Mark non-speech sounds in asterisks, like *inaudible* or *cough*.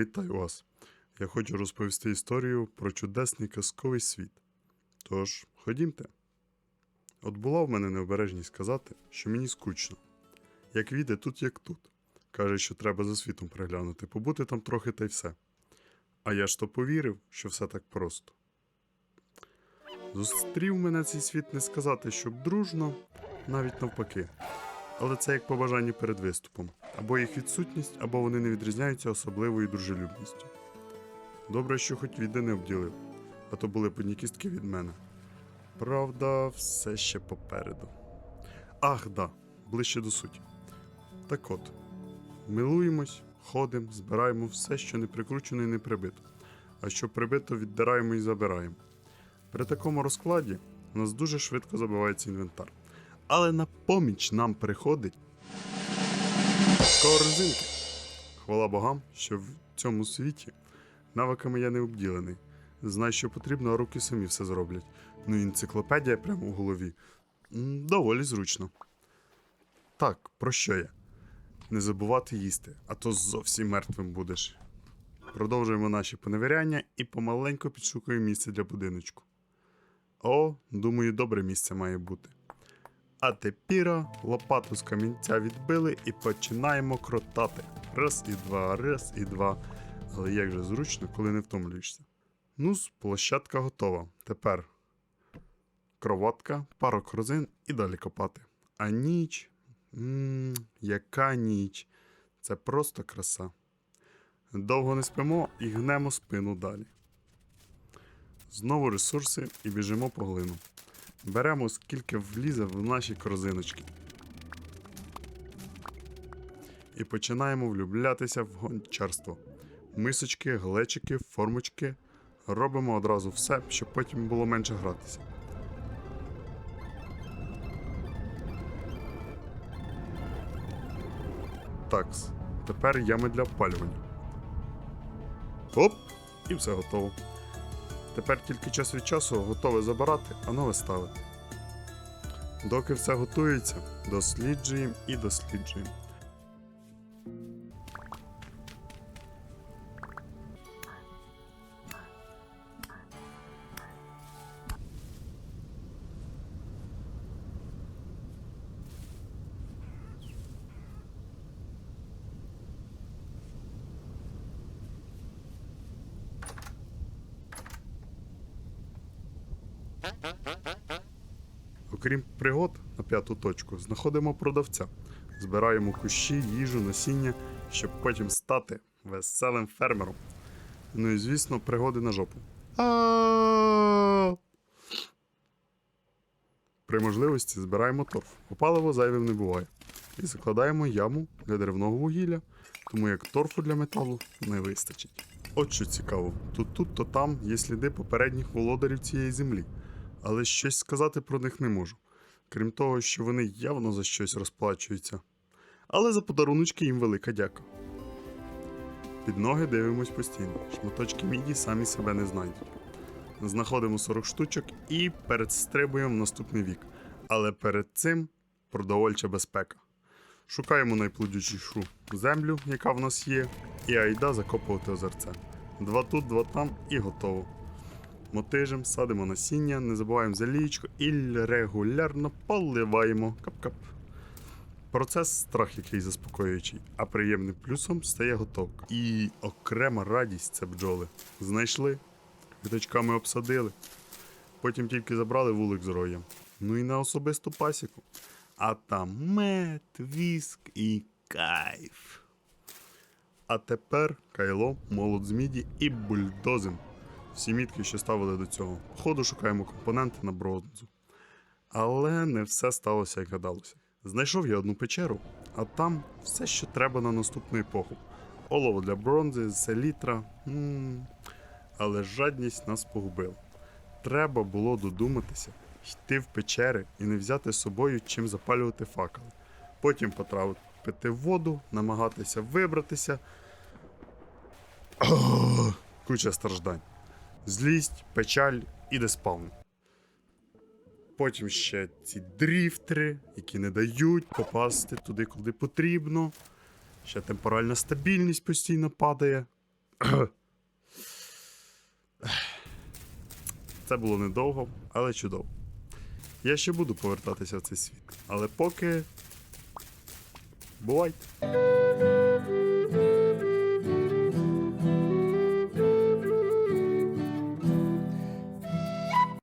Вітаю вас! Я хочу розповісти історію про чудесний казковий світ. Тож, ходімте. От була в мене необережність сказати, що мені скучно. Як віде тут, як тут. Каже, що треба за світом приглянути, побути там трохи та й все. А я ж то повірив, що все так просто. Зустрів мене цей світ не сказати, щоб дружно, навіть навпаки. Але це як по бажанню перед виступом. Або їх відсутність, або вони не відрізняються особливою дружелюбністю. Добре, що хоч віде не обділив, а то були б одні кістки від мене. Правда, все ще попереду. Ах, да, ближче до суті. Так от, милуємось, ходимо, збираємо все, що не прикручено і не прибито. А що прибито, віддираємо і забираємо. При такому розкладі у нас дуже швидко забивається інвентар. Але на поміч нам приходить корзинки. Хвала богам, що в цьому світі навиками я не обділений. Знаю, що потрібно, а руки самі все зроблять. Ну, і енциклопедія прямо в голові. Доволі зручно. Так, про що я? Не забувати їсти, а то зовсім мертвим будеш. Продовжуємо наші поневіряння і помаленьку підшукуємо місце для будиночку. О, думаю, добре місце має бути. А тепер лопату з камінця відбили і починаємо кротати. Раз і два, раз і два. Але як же зручно, коли не втомлюєшся. Ну, площадка готова. Тепер кроватка, пара корзин і далі копати. А ніч. Ммм, яка ніч. Це просто краса. Довго не спимо і гнемо спину далі. Знову ресурси і біжимо по глину. Беремо скільки влізе в наші корзиночки. І починаємо влюблятися в гончарство. Мисочки, глечики, формочки. Робимо одразу все, щоб потім було менше гратися. Такс. Тепер ями для опалювання. Оп! І все готово. Тепер тільки час від часу готове забирати, а нове ставити. Доки все готується, досліджуємо і досліджуємо. Окрім пригод на п'яту точку, знаходимо продавця, збираємо кущі, їжу, насіння, щоб потім стати веселим фермером. Ну і звісно, пригоди на жопу. При можливості збираємо торф. Попаливо зайвим не буває. І закладаємо яму для деревного вугілля, тому як торфу для металу не вистачить. От що цікаво, тут тут, то там є сліди попередніх володарів цієї землі але щось сказати про них не можу. Крім того, що вони явно за щось розплачуються. Але за подаруночки їм велика дяка. Під ноги дивимось постійно. Шматочки міді самі себе не знайдуть. Знаходимо 40 штучок і передстрибуємо в наступний вік. Але перед цим продовольча безпека. Шукаємо найплодючішу землю, яка в нас є, і айда закопувати озерце. Два тут, два там і готово. Мотижем, садимо насіння, не забуваємо залічку і регулярно поливаємо. Кап-кап. Процес страх який заспокоюючий, а приємним плюсом стає готовка. І окрема радість це бджоли. Знайшли, квіточками обсадили, потім тільки забрали вулик з роєм. Ну і на особисту пасіку. А там мед, віск і кайф. А тепер кайло, молот з міді і бульдозим. Всі мітки, що ставили до цього. Походу шукаємо компоненти на бронзу. Але не все сталося, як гадалося. Знайшов я одну печеру, а там все, що треба на наступну епоху. Олово для бронзи, селітра. м Але жадність нас погубила. Треба було додуматися, йти в печери і не взяти з собою чим запалювати факели. Потім потрапити в воду, намагатися вибратися. Куча страждань злість, печаль і деспаун. Потім ще ці дріфтери, які не дають попасти туди, куди потрібно. Ще темпоральна стабільність постійно падає. *clears throat* Це було недовго, але чудово. Я ще буду повертатися в цей світ. Але поки. Бувайте!